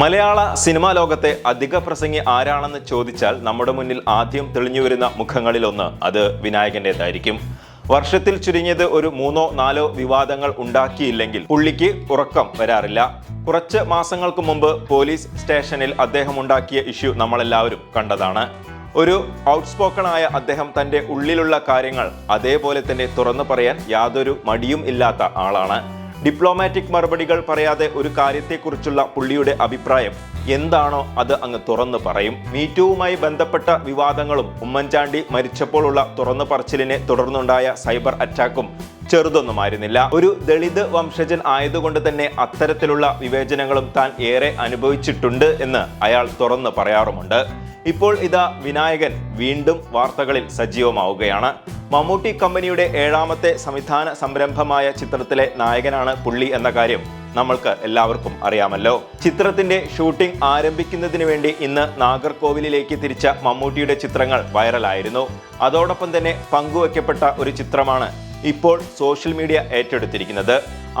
മലയാള cinema ലോകത്തെ അധിക പ്രസംഗി ആരാണെന്ന് ചോദിച്ചാൽ നമ്മുടെ മുന്നിൽ ആദ്യം തെളിഞ്ഞു വരുന്ന മുഖങ്ങളിൽ ഒന്ന് അത് വിനായകന്റെതായിരിക്കും വർഷത്തിൽ ചുരുങ്ങിയത് ഒരു മൂന്നോ നാലോ വിവാദങ്ങൾ ഉണ്ടാക്കിയില്ലെങ്കിൽ പുള്ളിക്ക് ഉറക്കം വരാറില്ല. കുറച്ച് മാസങ്ങൾക്ക് മുമ്പ് പോലീസ് സ്റ്റേഷനിൽ അദ്ദേഹം ഉണ്ടാക്കിയ ഇഷ്യൂ നമ്മളെല്ലാവരും കണ്ടതാണ്. ഒരു ഔട്ട്സ്പോക്കണായ അദ്ദേഹം തന്റെ ഉള്ളിലുള്ള കാര്യങ്ങൾ അതേപോലെ തന്നെ തുറന്നു പറയാൻ യാതൊരു മടിയും ഇല്ലാത്ത ആളാണ്. ഡിപ്ലോമാറ്റിക് മറുപടികൾ പറയാതെ ഒരു കാര്യത്തെക്കുറിച്ചുള്ള പുള്ളിയുടെ അഭിപ്രായം എന്താണോ അത് അങ്ങ് തുറന്നു പറയും. മീറ്റുവുമായി ബന്ധപ്പെട്ട വിവാദങ്ങളും ഉമ്മൻചാണ്ടി മരിച്ചപ്പോഴുള്ള തുറന്നു പറച്ചിലിനെ തുടർന്നുണ്ടായ സൈബർ അറ്റാക്കും ചെറുതൊന്നുമായിരുന്നില്ല. ഒരു ദളിത് വംശജൻ ആയതുകൊണ്ട് തന്നെ അത്തരത്തിലുള്ള വിവേചനങ്ങളും താൻ ഏറെ അനുഭവിച്ചിട്ടുണ്ട് എന്ന് അയാൾ തുറന്നു പറയാറുമുണ്ട്. ഇപ്പോൾ ഇതാ വിനായകൻ വീണ്ടും വാർത്തകളിൽ സജീവമാവുകയാണ്. മമ്മൂട്ടി കമ്പനിയുടെ ഏഴാമത്തെ സംവിധാന സംരംഭമായ ചിത്രത്തിലെ നായകനാണ് പുള്ളി എന്ന കാര്യം നമ്മൾക്ക് എല്ലാവർക്കും അറിയാമല്ലോ. ചിത്രത്തിന്റെ ഷൂട്ടിംഗ് ആരംഭിക്കുന്നതിന് വേണ്ടി ഇന്ന് നാഗർകോവിലിലേക്ക് തിരിച്ച മമ്മൂട്ടിയുടെ ചിത്രങ്ങൾ വൈറലായിരുന്നു. അതോടൊപ്പം തന്നെ പങ്കുവയ്ക്കപ്പെട്ട ഒരു ചിത്രമാണ് ഇപ്പോൾ സോഷ്യൽ മീഡിയ ഏറ്റെടുത്തിരിക്കുന്നത്.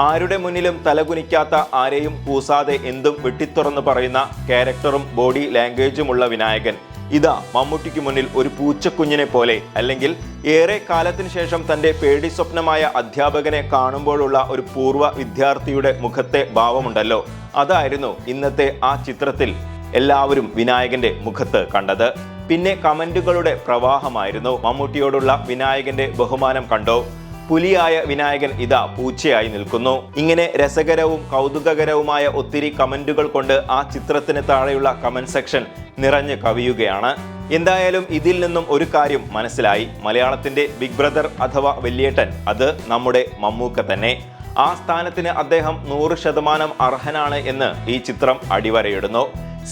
ആരുടെ മുന്നിലും തലകുനിക്കാത്ത ആരെയും കൂസാതെ എന്തും വെട്ടിത്തുറന്ന് പറയുന്ന ക്യാരക്ടറും ബോഡി ലാംഗ്വേജുമുള്ള വിനായകൻ ഇതാ മമ്മൂട്ടിക്ക് മുന്നിൽ ഒരു പൂച്ചക്കുഞ്ഞിനെ പോലെ അല്ലെങ്കിൽ ഏറെ കാലത്തിന് ശേഷം തന്റെ പേടി സ്വപ്നമായ അധ്യാപകനെ കാണുമ്പോഴുള്ള ഒരു പൂർവ വിദ്യാർത്ഥിയുടെ മുഖത്തെ ഭാവമുണ്ടല്ലോ. അതായിരുന്നു ഇന്നത്തെ ആ ചിത്രത്തിൽ എല്ലാവരും വിനായകന്റെ മുഖത്ത് കണ്ടത്. പിന്നെ കമന്റുകളുടെ പ്രവാഹമായിരുന്നു. മമ്മൂട്ടിയോടുള്ള വിനായകന്റെ ബഹുമാനം കണ്ടോ? പുലിയായ വിനായകൻ ഇതാ പൂച്ചയായി നിൽക്കുന്നു. ഇങ്ങനെ രസകരവും കൗതുകകരവുമായ ഒത്തിരി കമന്റുകൾ കൊണ്ട് ആ ചിത്രത്തിന് താഴെയുള്ള കമന്റ് സെക്ഷൻ നിറഞ്ഞു കവിയുകയാണ്. എന്തായാലും ഇതിൽ നിന്നും ഒരു കാര്യം മനസ്സിലായി. മലയാളത്തിന്റെ ബിഗ് ബ്രദർ അഥവാ വെല്ലിയേട്ടൻ അത് നമ്മുടെ മമ്മൂക്ക തന്നെ. ആ സ്ഥാനത്തിന് അദ്ദേഹം നൂറ് ശതമാനം അർഹനാണ് എന്ന് ഈ ചിത്രം അടിവരയിടുന്നു.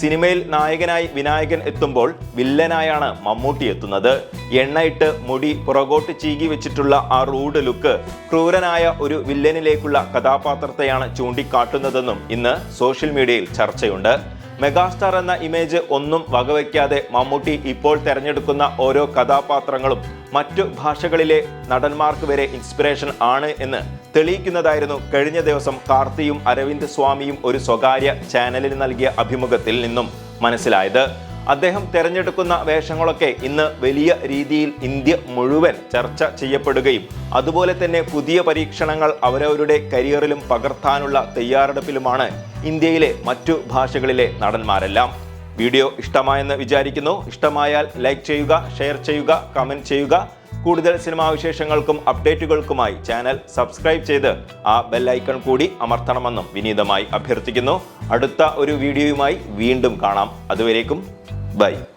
സിനിമയിൽ നായകനായി വിനായകൻ എത്തുമ്പോൾ വില്ലനായാണ് മമ്മൂട്ടി എത്തുന്നത്. എണ്ണയിട്ട് മുടി പുറകോട്ട് ചീകി വെച്ചിട്ടുള്ള ആ റൂഡ് ലുക്ക് ക്രൂരനായ ഒരു വില്ലനിലേക്കുള്ള കഥാപാത്രത്തെയാണ് ചൂണ്ടിക്കാട്ടുന്നതെന്നും ഇന്ന് സോഷ്യൽ മീഡിയയിൽ ചർച്ചയുണ്ട്. മെഗാസ്റ്റാർ എന്ന ഇമേജ് ഒന്നും വകവയ്ക്കാതെ മമ്മൂട്ടി ഇപ്പോൾ തിരഞ്ഞെടുക്കുന്ന ഓരോ കഥാപാത്രങ്ങളും മറ്റു ഭാഷകളിലെ നടന്മാർക്ക് വരെ ഇൻസ്പിറേഷൻ ആണ് എന്ന് തെളിയിക്കുന്നതായിരുന്നു കഴിഞ്ഞ ദിവസം കാർത്തിയും അരവിന്ദ് സ്വാമിയും ഒരു സ്വകാര്യ ചാനലിന് നൽകിയ അഭിമുഖത്തിൽ നിന്നും മനസ്സിലായത്. അദ്ദേഹം തിരഞ്ഞെടുക്കുന്ന വേഷങ്ങളൊക്കെ ഇന്ന് വലിയ രീതിയിൽ ഇന്ത്യ മുഴുവൻ ചർച്ച ചെയ്യപ്പെടുകയും അതുപോലെ തന്നെ പുതിയ പരീക്ഷണങ്ങൾ അവരവരുടെ കരിയറിലും പകർത്താനുള്ള തയ്യാറെടുപ്പിലുമാണ് ഇന്ത്യയിലെ മറ്റു ഭാഷകളിലെ നടന്മാരെല്ലാം. വീഡിയോ ഇഷ്ടമായെന്ന് വിചാരിക്കുന്നു. ഇഷ്ടമായാൽ ലൈക്ക് ചെയ്യുക ഷെയർ ചെയ്യുക കമന്റ് ചെയ്യുക. കൂടുതൽ സിനിമാ വിശേഷങ്ങൾക്കും അപ്ഡേറ്റുകൾക്കുമായി ചാനൽ സബ്സ്ക്രൈബ് ചെയ്ത് ആ ബെല്ലൈക്കൺ കൂടി അമർത്തണമെന്നും വിനീതമായി അഭ്യർത്ഥിക്കുന്നു. അടുത്ത ഒരു വീഡിയോയുമായി വീണ്ടും കാണാം. അതുവരേക്കും Bye.